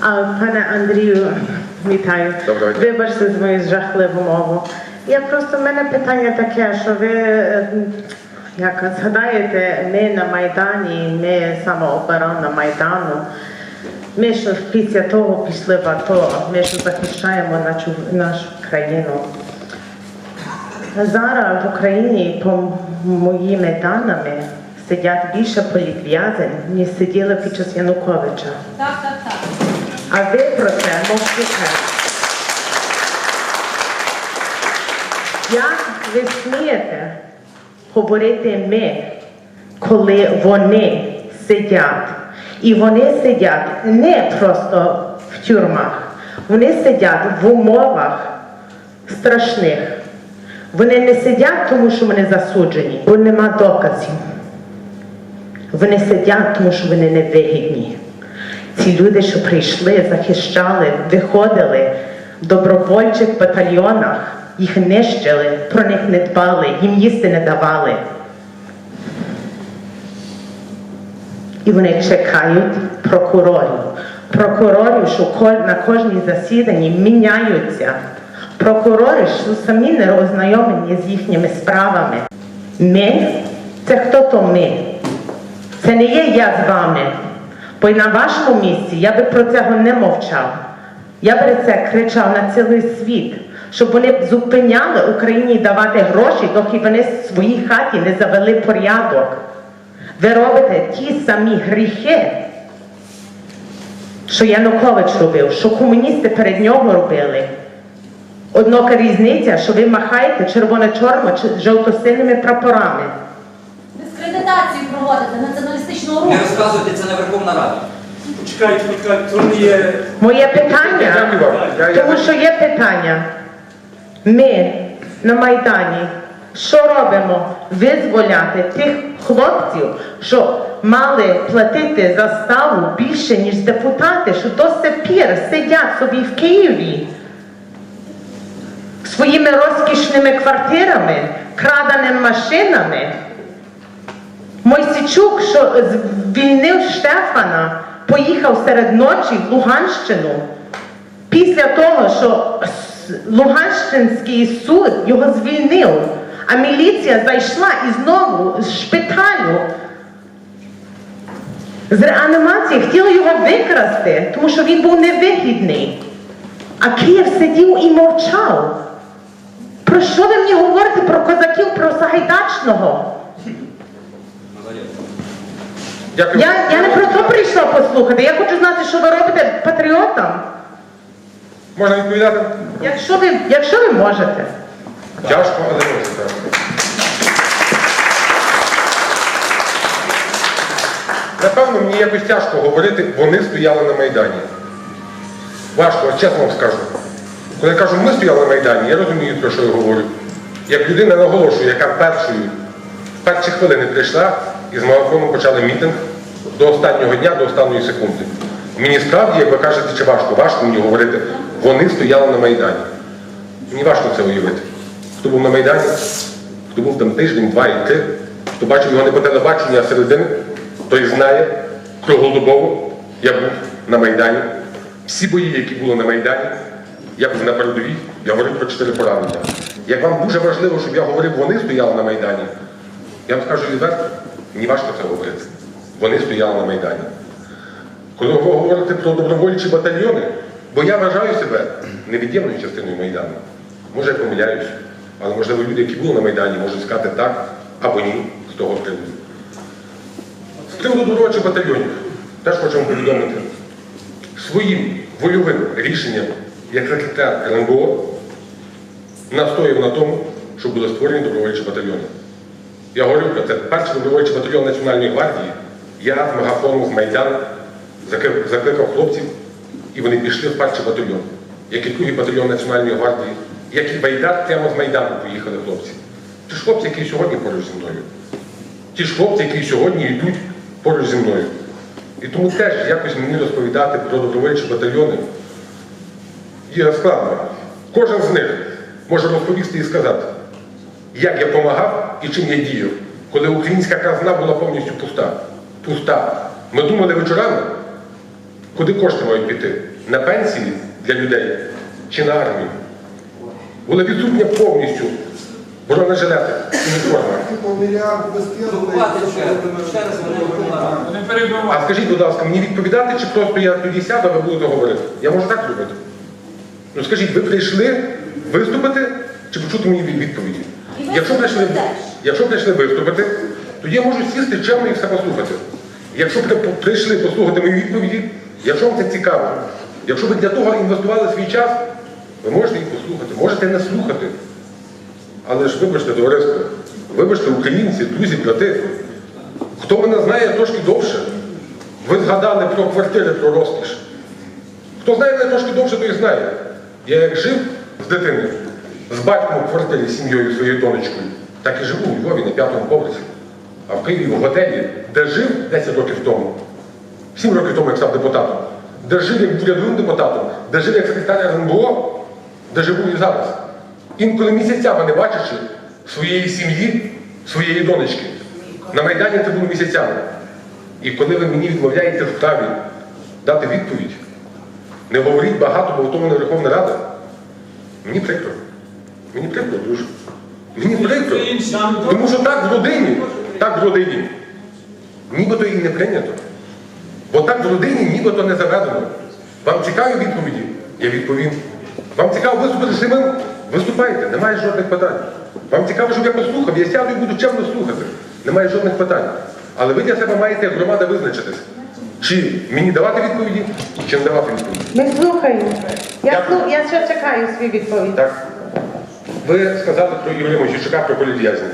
А пане Андрію, вітаю. Доброго дня. Вибачте за мою жахливу мову. Я просто в мене питання таке, що ви е, як згадаєте, ми на Майдані, ми самооборона Майдану. Ми ж після того пішли в АТО, ми ж захищаємо нашу, нашу країну. Зараз в Україні, по моїми даними, сидять більше політв'язень, ніж сиділи під час Януковича. Так, так, так. А ви про це мовчите. Як ви смієте говорити ми, коли вони сидять? І вони сидять не просто в тюрмах, вони сидять в умовах страшних. Вони не сидять, тому що вони засуджені, бо нема доказів. Вони сидять, тому що вони невигідні. Ці люди, що прийшли, захищали, виходили в добровольчих батальйонах, їх нищили, про них не дбали, їм їсти не давали. І вони чекають прокурорів. Прокурорів, що на кожній засіданні міняються. Прокурори, що самі не ознайомлені з їхніми справами. Ми це хто то ми? Це не є я з вами. Бо на вашому місці я би про цього не мовчав. Я би це кричав на цілий світ, щоб вони зупиняли Україні давати гроші, доки вони в своїй хаті не завели порядок. Ви робите ті самі гріхи, що Янукович робив, що комуністи перед нього робили. Однака різниця, що ви махаєте червоно-чорно жовто-синими прапорами. Дискредитацію проводите націоналістичного руху. Не розказуйте це на Верховна Рада. Почекайте, почекайте, то не є. Моє питання, тому що є питання. Ми на Майдані що робимо? Визволяти тих хлопців, що мали платити заставу більше, ніж депутати, що до сих сидять собі в Києві своїми розкішними квартирами, краденими машинами. Мойсичук, що звільнив Штефана, поїхав серед ночі в Луганщину. Після того, що Луганщинський суд його звільнив, а міліція зайшла і знову з шпиталю. З реанімації хотіли його викрасти, тому що він був невигідний. А Київ сидів і мовчав. Про що ви мені говорите про козаків, про Сагайдачного? Дякую. Я, я не про то прийшла послухати. Я хочу знати, що ви робите патріотам. Можна відповідати? Якщо ви, якщо ви можете. Тяжко, але можете. Напевно, мені якось тяжко говорити, вони стояли на Майдані. Важко, чесно вам скажу. Коли я кажу, ми стояли на Майдані, я розумію, про що я говорю. Як людина наголошую, яка першою, в перші хвилини прийшла і з марафоном почали мітинг до останнього дня, до останньої секунди. Мені справді, як ви кажете, чи важко, важко мені говорити, вони стояли на Майдані. Мені важко це уявити. Хто був на Майдані, хто був там тиждень, два і три, хто бачив його не по телебаченню, а середини, той знає круглодобово, я був на Майдані. Всі бої, які були на Майдані, я був на передовій, я говорив про чотири поранення. Як вам дуже важливо, щоб я говорив, вони стояли на Майдані, я вам скажу відверто, мені важко це говорити. Вони стояли на Майдані. Коли ви говорите про добровольчі батальйони, бо я вважаю себе невід'ємною частиною Майдану. Може, я помиляюсь, але можливо люди, які були на Майдані, можуть сказати так або ні з того приводу. З приводу добровольчих батальйонів теж хочемо повідомити своїм вольовим рішенням як секретар РНБО настояв на тому, щоб були створені добровольчі батальйони. Я про це перший добровольчий батальйон Національної гвардії. Я з мегафону Майдану закликав, закликав хлопців, і вони пішли в перший батальйон, як і другий батальйон Національної гвардії, як і Байдар прямо з Майдану поїхали хлопці. Ті ж хлопці, які сьогодні поруч зі мною. Ті ж хлопці, які сьогодні йдуть поруч зі мною. І тому теж якось мені розповідати про добровольчі батальйони є складно. Кожен з них може розповісти і сказати, як я допомагав і чим я діяв, коли українська казна була повністю пуста. Пуста. Ми думали вечорами, Куди кошти мають піти? На пенсії для людей чи на армію? Була відсутня повністю бронежилети і. А скажіть, будь ласка, мені відповідати, чи просто я тоді сяду, а ви будете говорити? Я можу так робити? Ну скажіть, ви прийшли виступити чи почути мені відповіді? Якщо прийшли. Якщо прийшли виступити, тоді я можу сісти чемно і все послухати. Якщо при- прийшли послухати мої відповіді, якщо вам це цікаво, якщо ви для того інвестували свій час, ви можете їх послухати, можете не слухати. Але ж вибачте, товариство, вибачте, українці, друзі, брати. Хто мене знає трошки довше, ви згадали про квартири, про розкіш. Хто знає мене трошки довше, той знає. Я як жив з дитини, з батьком у квартирі з сім'єю своєю донечкою, так і живу у Львові на п'ятому поверсі. А в Києві в готелі, де жив 10 років тому, 7 років тому, як став депутатом, де жив як урядовим депутатом, де жив як секретар РНБО, де живу і зараз. Інколи місяцями не бачачи своєї сім'ї, своєї донечки. На Майдані це було місяцями. І коли ви мені відмовляєте в праві дати відповідь, не говоріть багато, бо в тому не Верховна Рада, мені прикро. Мені прикро, дуже. Мені прикро. Тому що так в родині, так в родині, нібито і не прийнято. Бо так в родині нібито не заведено. Вам цікаві відповіді? Я відповім. Вам цікаво виступити самим? Виступайте, немає жодних питань. Вам цікаво, щоб я послухав, я сяду і буду чемно слухати. Немає жодних питань. Але ви для себе маєте як громада визначитись. Чи мені давати відповіді, чи не давати відповіді. Ми слухаємо. Я, Дякую. слу- я ще чекаю свій відповідь. Так. Ви сказали про Ігоря Мосійчука, про політв'язнів.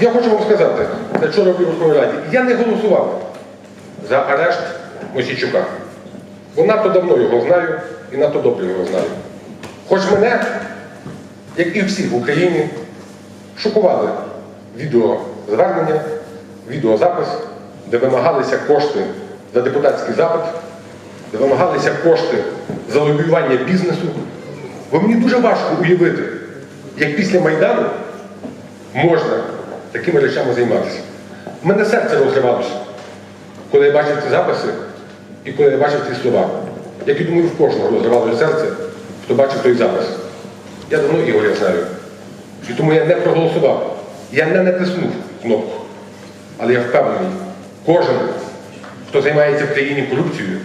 Я хочу вам сказати, що робив Верховній Раді. Я не голосував за арешт Мосійчука. Бо надто давно його знаю і надто добре його знаю. Хоч мене, як і всіх в Україні, шокували відеозвернення, відеозапис, де вимагалися кошти за депутатський запит, де вимагалися кошти за лобіювання бізнесу. Бо мені дуже важко уявити, як після Майдану можна такими речами займатися. У мене серце розривалося, коли я бачив ці записи і коли я бачив ці слова. Як і думаю, в кожного розривалося серце, хто бачив той запис. Я давно Ігоря знаю. І тому я не проголосував. Я не натиснув кнопку. Але я впевнений, кожен, хто займається в країні корупцією,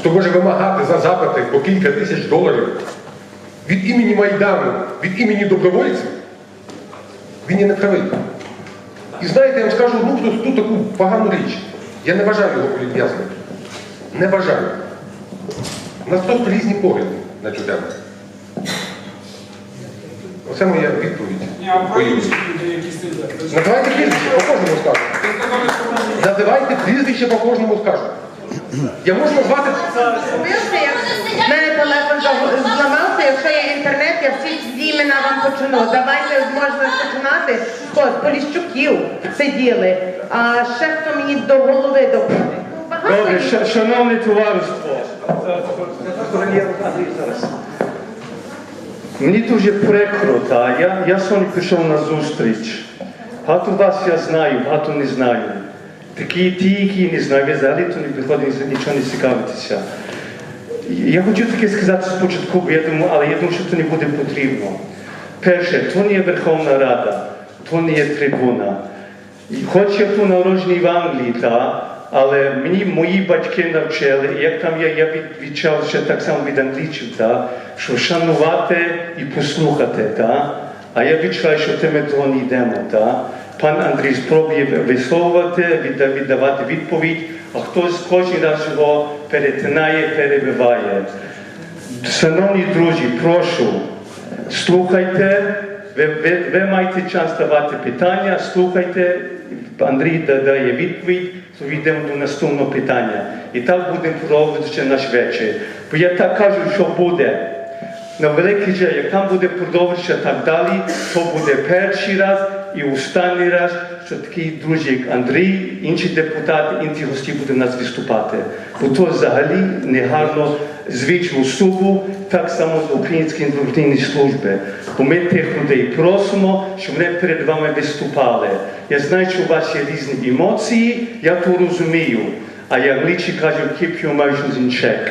хто може вимагати за запити по кілька тисяч доларів від імені Майдану, від імені добровольців, він є неправий. І знаєте, я вам скажу одну просту таку погану річ. Я не бажаю його політв'язнити. Не бажаю. У нас просто різні погляди на цю тему. Оце моя відповідь. Ні, а про інших людей, які сидять. Називайте прізвище, по кожному скажу. Називайте прізвище по кожному скажу. Я можу назвати. Як в телефон заг- зламався, якщо є інтернет, я всі ці імена вам почну. Давайте можна починати. З Поліщуків сиділи, а ще хто мені до голови доходить. Ну, Добре, ша- шановне товариство. Мені дуже прикро, та я, я сьогодні пішов на зустріч. Багато вас я знаю, багато не знаю. Такі ті, які не знаю, ви взагалі то не приходить нічого не цікавитися. Я хочу таке сказати спочатку, я думаю, але я думаю, що це не буде потрібно. Перше, то не є Верховна Рада, то не є трибуна. Хоч я тут народжений в Англії, та, але мені мої батьки навчили, і як там я, я відчав ще так само від англійців, та, що шанувати і послухати. Та, а я відчуваю, що ми того не йдемо. Та. Пан Андрій спробує висловувати, віддавати відповідь, а хтось кожен раз його перетинає, перебиває. Шановні друзі, прошу, слухайте, ви, ви, ви маєте час давати питання, слухайте, Андрій дає відповідь, то йдемо до наступного питання. І так будемо продовжувати наш вечір. Бо я так кажу, що буде. На великий жаль, як там буде продовжуватися так далі, то буде перший раз і останній раз, що такі друзі, як Андрій, інші депутати, інші гості будуть нас виступати. Бо то взагалі негарно з вічну субу, так само з Української інформаційної служби. Бо ми тих людей просимо, щоб вони перед вами виступали. Я знаю, що у вас є різні емоції, я то розумію. А як англійці кажуть, keep your emotions in check.